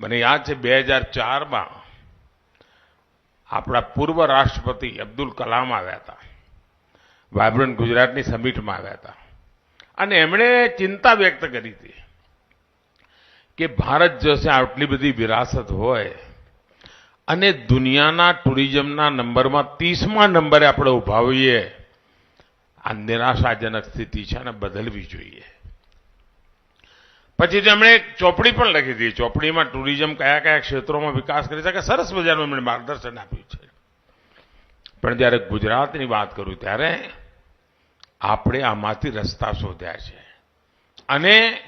મને યાદ છે બે હજાર ચારમાં આપણા પૂર્વ રાષ્ટ્રપતિ અબ્દુલ કલામ આવ્યા હતા. વાયબ્રન્ટ ગુજરાતની સમિટમાં આવ્યા હતા. અને એમણે ચિંતા વ્યક્ત કરી હતી કે ભારત જશે આટલી બધી વિરાસત હોય અને દુનિયાના ટુરિઝમના નંબરમાં ત્રીસમા નંબરે આપણે ઊભા હોઈએ, આ નિરાશાજનક સ્થિતિ છે અને બદલવી જોઈએ. પછી તેમણે એક ચોપડી પણ લખી હતી ચોપડીમાં ટુરિઝમ કયા કયા ક્ષેત્રોમાં વિકાસ કરી શકે, સરસ મજાનું એમણે માર્ગદર્શન આપ્યું છે. પણ જ્યારે ગુજરાતની વાત કરું ત્યારે આપણે આમાંથી રસ્તા શોધ્યા છે. અને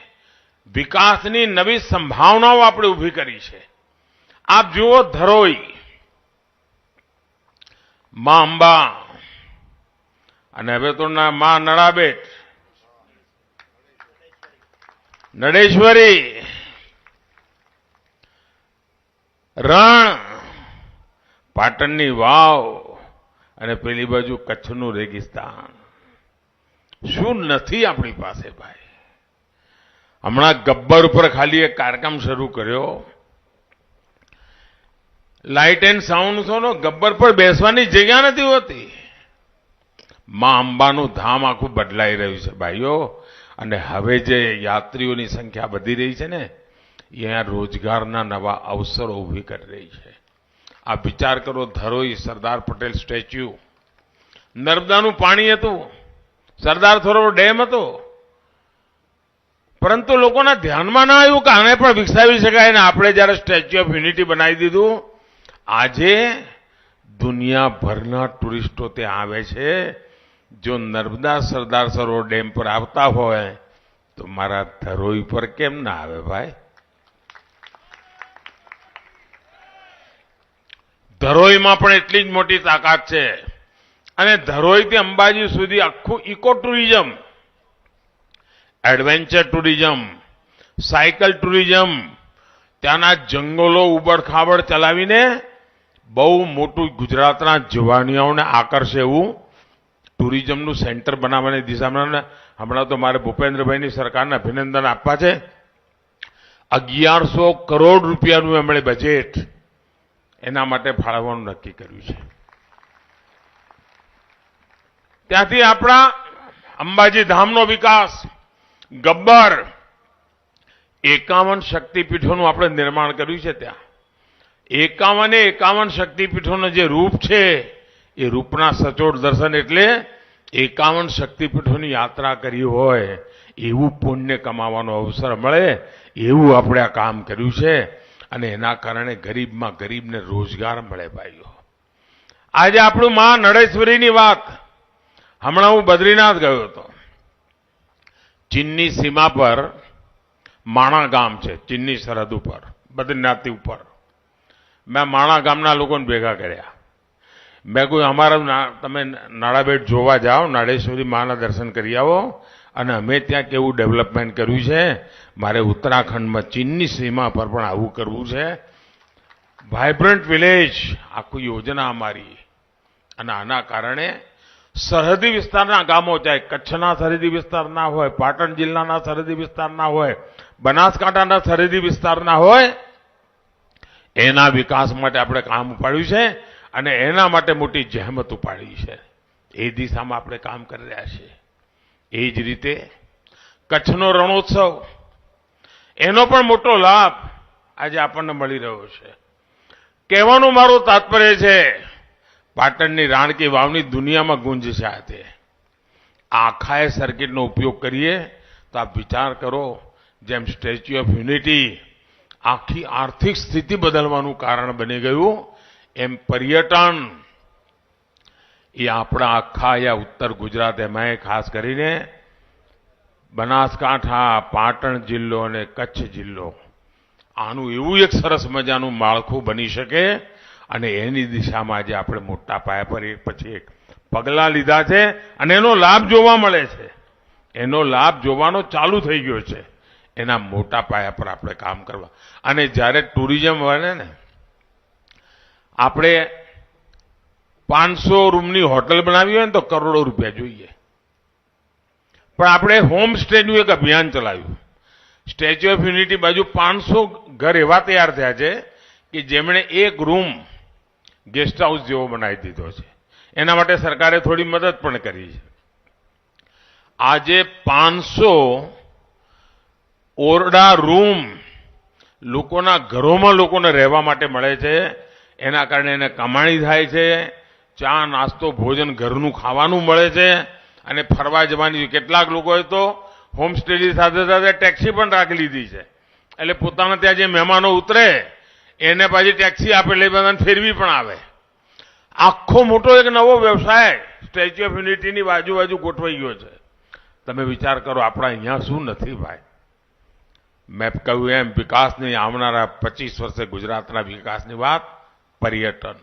વિકાસની નવી સંભાવનાઓ આપણે ઊભી કરી છે. આપ જુઓ ધરોઈ મા અંબા અને હવે તો મા નળાબેટ નડેશ્વરી, રણ, પાટણની વાવ અને પેલી બાજુ કચ્છનું રેગિસ્તાન. શું નથી આપણી પાસે ભાઈ? હમણાં ગબ્બર ઉપર ખાલી એક કાર્યક્રમ શરૂ કર્યો. લાઇટ એન્ડ સાઉન્ડ શોનો ગબ્બર પર બેસવાની જગ્યા નથી હોતી. માં અંબાનું ધામ આખું બદલાઈ રહ્યું છે ભાઈઓ. અને હવે જે યાત્રીઓની સંખ્યા વધી રહી છે ને અહીંયા રોજગારના નવા અવસરો ઊભી કરી રહી છે. આ વિચાર કરો, ધરોઈ સરદાર પટેલ સ્ટેચ્યુ, નર્મદાનું પાણી હતું, સરદાર થોડો ડેમ હતો, પરંતુ લોકોના ધ્યાનમાં ના આવ્યું કે આને પણ વિકસાવી શકાય ને આપણે જ્યારે સ્ટેચ્યુ ઓફ યુનિટી બનાવી દીધું, આજે દુનિયાભરના ટુરિસ્ટો ત્યાં આવે છે જો નર્મદા સરદાર સરોવર ડેમ પર આવતા હોય, તો મારા ધરોઈ પર કેમ ના આવે ભાઈ? ધરોઈમાં પણ એટલી જ મોટી તાકાત છે. અને ધરોઈથી અંબાજી સુધી આખું eco tourism adventure tourism cycle tourism ત્યાંના જંગલો ઉબડખાબડ ચલાવીને બહુ મોટું ગુજરાતના જવાનિયાઓને આકર્ષે એવું ટુરિઝમનું સેન્ટર બનાવવાની દિશામાં હમણાં તો મારે ભૂપેન્દ્રભાઈની સરકારને અભિનંદન આપવા છે. અગિયારસો કરોડ રૂપિયાનું એમણે બજેટ એના માટે ફાળવવાનું નક્કી કર્યું છે. ત્યાંથી આપણા અંબાજી ધામનો વિકાસ, ગબ્બર, એકાવન શક્તિપીઠોનું આપણે નિર્માણ કર્યું છે ત્યાં. એકાવને એકાવન શક્તિપીઠોનો જે રૂપ છે એ રૂપના સચોટ દર્શન એટલે એકાવન શક્તિપીઠોની યાત્રા કરી હોય, એવું પુણ્ય કમાવાનો અવસર મળે, એવું આપણે આ કામ કર્યું છે. અને એના કારણે ગરીબમાં ગરીબને રોજગાર મળે ભાઈઓ. આજે આપણું મા નડેશ્વરીની વાત. હમણાં હું બદ્રીનાથ ગયો હતો. ચીનની સીમા પર, માણા ગામ છે, ચીનની સરહદ ઉપર બદ્રીનાથથી ઉપર. મેં માણા ગામના લોકોને ભેગા કર્યા. મેં કોઈ અમારા તમે નાળાબેટ જોવા જાઓ, નાળેશ્વરી માના દર્શન કરી આવો. અને અમે ત્યાં કેવું ડેવલપમેન્ટ કર્યું છે? મારે ઉત્તરાખંડમાં ચીનની સીમા પર પણ આવું કરવું છે. વાઇબ્રન્ટ વિલેજ આખું યોજના અમારી. અને આના કારણે સરહદી વિસ્તારના ગામો ચાહે કચ્છના સરહદી વિસ્તારના હોય, પાટણ જિલ્લાના સરહદી વિસ્તારના હોય, બનાસકાંઠાના સરહદી વિસ્તારના હોય, એના વિકાસ માટે આપણે કામ ઉપાડ્યું છે. અને એના માટે મોટી જહેમત ઉપાડી છે. એ દિશામાં આપણે કામ કરી રહ્યા છીએ. એ જ રીતે કચ્છનો રણોત્સવ, એનો પણ મોટો લાભ આજે આપણને મળી રહ્યો છે. કહેવાનું મારું તાત્પર્ય છે, પાટણની રાણકી વાવની દુનિયામાં ગુંજ છે આજે આખાએ સર્કિટનો ઉપયોગ કરીએ તો આપ વિચાર કરો, જેમ સ્ટેચ્યુ ઓફ યુનિટી આખી આર્થિક સ્થિતિ બદલવાનું કારણ બની ગયું એમ પર્યટન. એ આપણા આખા યા ઉત્તર ગુજરાત એમાંય ખાસ કરીને બનાસકાંઠા, પાટણ જિલ્લો અને કચ્છ જિલ્લો. આનું એવું એક સરસ મજાનું માળખું બની શકે અને એની દિશામાં આજે આપણે મોટા પાયા પર એક પછી એક પગલાં લીધા છે અને એનો લાભ જોવા મળે છે. એનો લાભ જોવાનો ચાલુ થઈ ગયો છે. એના મોટા પાયા પર આપણે કામ કરવા. અને જ્યારે ટુરિઝમ બને ને આપણે પાંચસો રૂમની હોટલ બનાવી હોય ને તો કરોડો રૂપિયા જોઈએ. પણ આપણે હોમ સ્ટેનું એક અભિયાન ચલાવ્યું. સ્ટેચ્યુ ઓફ યુનિટી બાજુ પાંચસો ઘર એવા તૈયાર થયા છે કે જેમણે એક રૂમ ગેસ્ટ હાઉસ જેવો બનાવી દીધો છે. એના માટે સરકારે થોડી મદદ પણ કરી છે. આજે પાંચસો ઓરડા રૂમ લોકોના ઘરોમાં લોકોને રહેવા માટે મળે છે. એના કારણે એને કમાણી થાય છે, ચા, નાસ્તો, ભોજન, ઘરનું ખાવાનું મળે છે અને ફરવા જવાની કેટલાક લોકોએ તો હોમસ્ટેની સાથે સાથે ટેક્સી પણ રાખી લીધી છે. એટલે પોતાના ત્યાં જે મહેમાનો ઉતરે, એને પાછી ટેક્સી આપે, એટલે ફેરવી પણ આવે. આખો મોટો એક નવો વ્યવસાય સ્ટેચ્યુ ઓફ યુનિટીની બાજુ બાજુ ગોઠવાઈ ગયો છે. તમે વિચાર કરો, આપણા અહીંયા શું નથી ભાઈ? મેં કહ્યું એમ, વિકાસની આવનારા પચીસ વર્ષે ગુજરાતના વિકાસની વાત પર્યટન.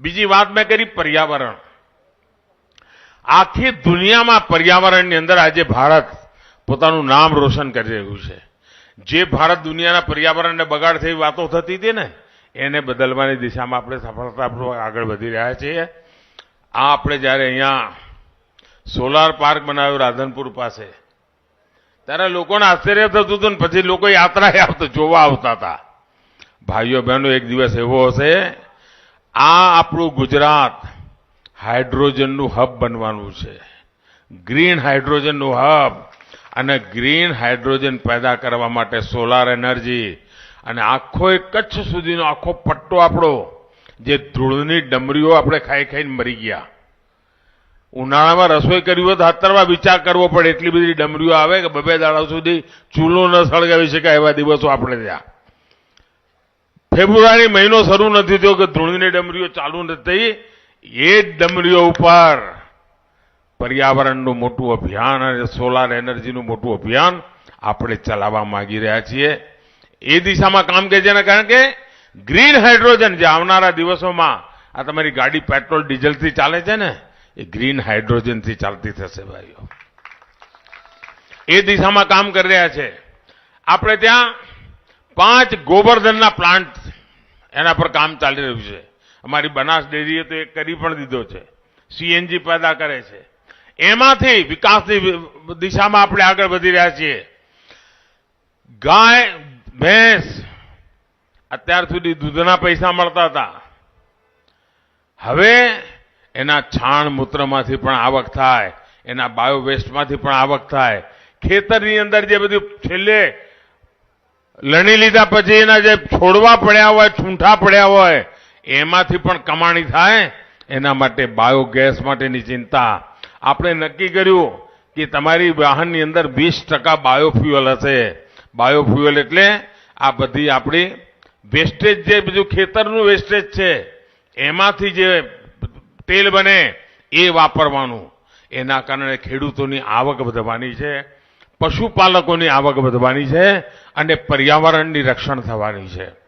બીજી વાત મેં કરી પર્યાવરણ. આખી દુનિયામાં પર્યાવરણની અંદર આજે ભારત પોતાનું નામ રોશન કરી રહ્યું છે. જે ભારત દુનિયાના પર્યાવરણને બગાડ થઈ વાતો થતી હતી ને, એને બદલવાની દિશામાં આપણે સફળતાપૂર્વક આગળ વધી રહ્યા છીએ. આ આપણે જ્યારે અહીંયા સોલાર પાર્ક બનાવ્યો રાધનપુર પાસે, ત્યારે લોકોને આશ્ચર્ય થતું હતું ને, પછી લોકો યાત્રાએ આવતા, જોવા આવતા હતા. ભાઈઓ બહેનો, એક દિવસ એવો હશે, આ આપણું ગુજરાત હાઇડ્રોજનનું હબ બનવાનું છે. ગ્રીન હાઇડ્રોજનનું હબ અને ગ્રીન હાઇડ્રોજન પેદા કરવા માટે સોલાર એનર્જી અને આખો એક કચ્છ સુધીનો આખો પટ્ટો આપણો, જે ધૂળની ડમરીઓ આપણે ખાઈ ખાઈને મરી ગયા. ઉનાળામાં રસોઈ કરી હોય તો અત્યારમાં વિચાર કરવો પડે, એટલી બધી ડમરીઓ આવે કે બબે દાડા સુધી ચૂલો ન સળગાવી શકાય એવા દિવસો આપણે ત્યાં ફેબ્રુઆરી મહિનો શરૂ નથી થયો કે ધૂળની ડમરીઓ ચાલુ નથી થઈ, એ જ ડમરીઓ ઉપર પર્યાવરણનું મોટું અભિયાન અને સોલાર એનર્જીનું મોટું અભિયાન આપણે ચલાવવા માંગી રહ્યા છીએ. એ દિશામાં કામ કે છે કારણ કે ગ્રીન હાઇડ્રોજન જે આવનારા દિવસોમાં આ તમારી ગાડી પેટ્રોલ ડીઝલથી ચાલે છે ને, એ ગ્રીન હાઇડ્રોજનથી ચાલતી થશે ભાઈઓ. એ દિશામાં કામ કરી રહ્યા છે. આપણે ત્યાં પાંચ ગોબરધનના પ્લાન્ટ એના પર કામ ચાલી રહ્યું છે. અમારી બનાસ ડેરીએ તો એ કરી પણ દીધો છે. સીએનજી પેદા કરે છે. એમાંથી વિકાસની દિશામાં આપણે આગળ વધી રહ્યા છીએ. ગાય, ભેંસ, અત્યાર સુધી દૂધના પૈસા મળતા હતા. હવે એના છાણ મૂત્રમાંથી પણ આવક થાય. એના બાયોવેસ્ટમાંથી પણ આવક થાય. ખેતરની અંદર જે બધું છેલ્લે લણી લીધા પછી એના જે છોડવા પડ્યા હોય છૂંઠા પડ્યા હોય, એમાંથી પણ કમાણી થાય. એના માટે બાયોગેસ માટેની ચિંતા. આપણે નક્કી કર્યું કે તમારી વાહનની અંદર વીસ ટકા બાયોફ્યુઅલ હશે. બાયોફ્યુઅલ એટલે આ બધી આપણી વેસ્ટેજ જે બધું ખેતરનું વેસ્ટેજ છે, એમાંથી જે તેલ બને એ વાપરવાનું. એના કારણે ખેડૂતોની આવક વધવાની છે. પશુપાલકોની આવક વધવાની છે અને પર્યાવરણની રક્ષણ થવાની છે.